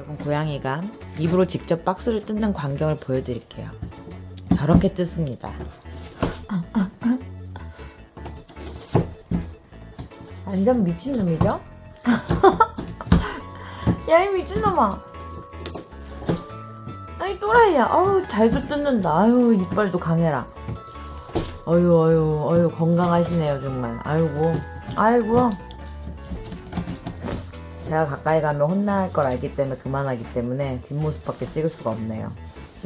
여러분 고양이가 입으로 직접 박스를 뜯는 광경을 보여드릴게요. 저렇게 뜯습니다. 완전 미친놈이죠? 야, 이 미친놈아! 아이, 또라이야. 아우, 잘도 뜯는다. 아유, 이빨도 강해라. 어유, 어유, 어유, 건강하시네요, 정말. 아이고, 아이고. 제가 가까이 가면 혼날 걸 알기 때문에 그만하기 때문에 뒷모습밖에 찍을 수가 없네요.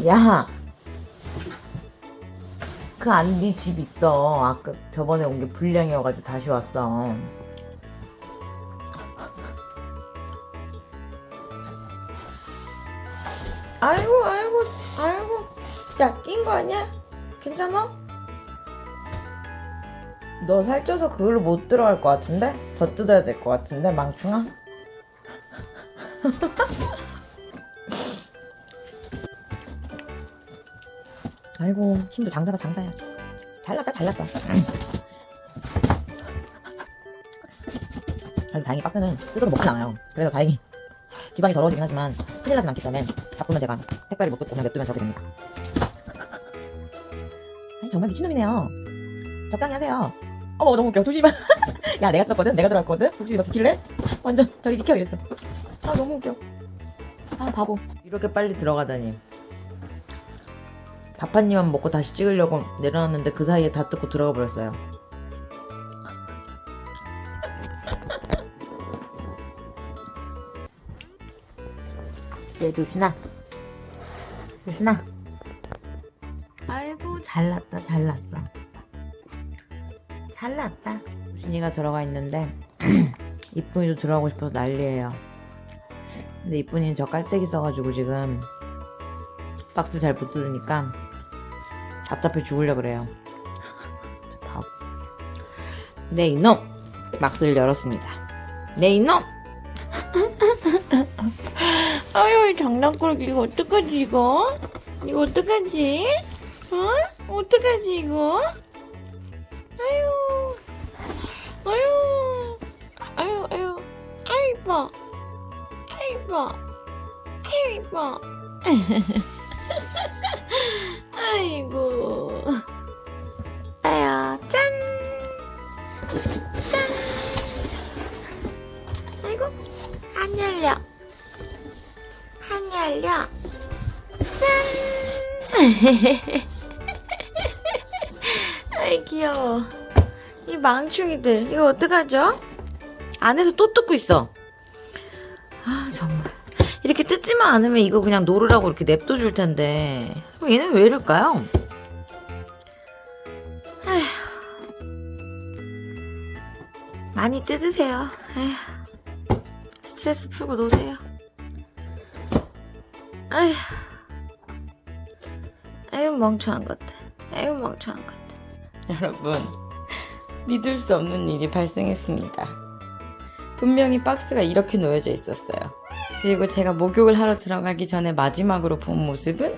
야! 그 안 네 집 있어. 아까 저번에 온 게 불량이어가지고 다시 왔어. 아이고, 아이고, 아이고. 야, 낀 거 아니야? 괜찮아? 너 살쪄서 그걸로 못 들어갈 것 같은데? 더 뜯어야 될 것 같은데, 망충아? 아이고, 힘도 장사가 장사야. 잘났다, 잘났다. 그래도 다행히 박스는 뜯어도 먹지 않아요. 그래서 다행히 기방이 더러워지긴 하지만 큰일 나진 않기 때문에 가끔은 제가 택배를 못 뜯고 그냥 냅두면 저렇게 됩니다. 아니, 정말 미친놈이네요. 적당히 하세요. 어머, 너무 웃겨. 조심하. 야, 내가 썼거든? 내가 들어왔거든? 혹시 너 비킬래? 완전 저리 비켜 이랬어. 아, 너무 웃겨. 아, 바보. 이렇게 빨리 들어가다니. 밥 한 입만 먹고 다시 찍으려고 내려놨는데 그 사이에 다 뜯고 들어가 버렸어요. 얘 조신아. 조신아. 아이고 잘났다 잘났어. 잘났다. 조신이가 들어가 있는데 이쁜이도 들어가고 싶어서 난리예요. 근데 이쁜이는 저 깔때기 써가지고 지금 박스를 잘 못 뜯으니까 답답해 죽으려 그래요. 네 이놈 박스를 열었습니다. 네 이놈. 아유 장난꾸러기 이거 어떡하지 이거? 이거 어떡하지? 어? 어떡하지 이거? 아유 아유 아유 아유 아유 이뻐 아유 이뻐. 아유 이뻐. 아이고. 아야 짠. 짠. 아이고 안 열려. 안 열려. 짠. 아이 귀여워. 이 망충이들 이거 어떡하죠? 안에서 또 뜯고 있어 이렇게 뜯지만 않으면 이거 그냥 놓으라고 이렇게 냅둬 줄 텐데. 얘는 왜 이럴까요? 많이 뜯으세요. 아휴. 스트레스 풀고 노세요. 아휴. 아유 멍청한 것들 아유 멍청한 것들 여러분 믿을 수 없는 일이 발생했습니다. 분명히 박스가 이렇게 놓여져 있었어요 그리고 제가 목욕을 하러 들어가기 전에 마지막으로 본 모습은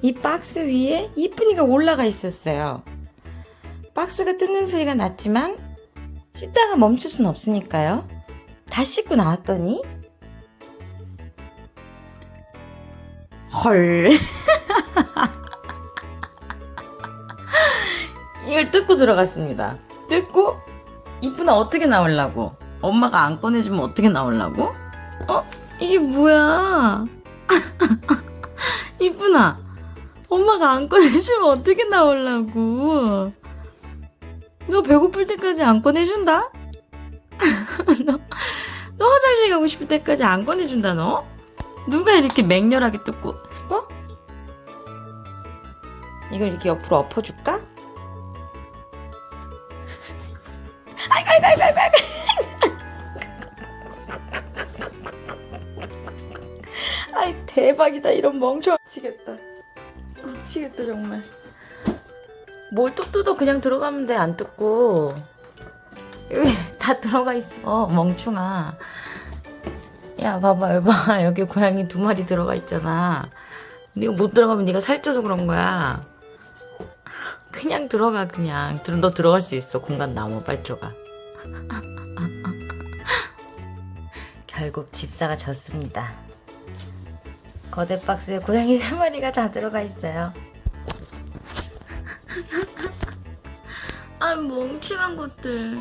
이 박스 위에 이쁜이가 올라가 있었어요 박스가 뜯는 소리가 났지만 씻다가 멈출 순 없으니까요 다 씻고 나왔더니 헐 이걸 뜯고 들어갔습니다. 뜯고 이쁘나 어떻게 나오려고? 엄마가 안 꺼내주면 어떻게 나오려고? 어? 이게 뭐야? 이쁘나 엄마가 안 꺼내주면 어떻게 나오려고? 너 배고플 때까지 안 꺼내준다? 너, 너 화장실 가고 싶을 때까지 안 꺼내준다 너? 누가 이렇게 맹렬하게 뜯고 어? 이걸 이렇게 옆으로 엎어줄까? 아이고 아이고 아이고 아이고 대박이다 이런 멍청. 미치겠다. 미치겠다 정말. 뭘또 뜯어 그냥 들어가면 돼 안 뜯고. 여기 다 들어가 있어 멍충아. 야 봐봐 여기 봐. 여기 고양이 두 마리 들어가 있잖아. 네가 못 들어가면 네가 살쪄서 그런 거야. 그냥 들어가 그냥. 들- 너 들어갈 수 있어. 공간 남아. 빨리 들어가. 결국 집사가 졌습니다 거대 박스에 고양이 세 마리가 다 들어가 있어요. 아 멍청한 것들.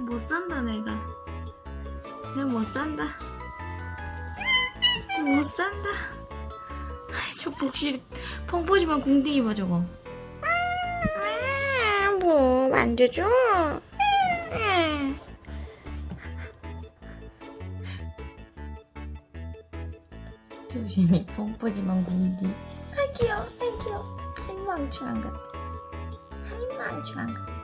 못 산다 내가. 내가 못 산다. 못 산다. 저 복실 펑퍼짐한 궁딩이 봐 저거. 아, 뭐 만져줘 조심히 펑퍼짐한 궁딩 아 귀여워. 아 귀여워. 것들 아이 멍청한 것들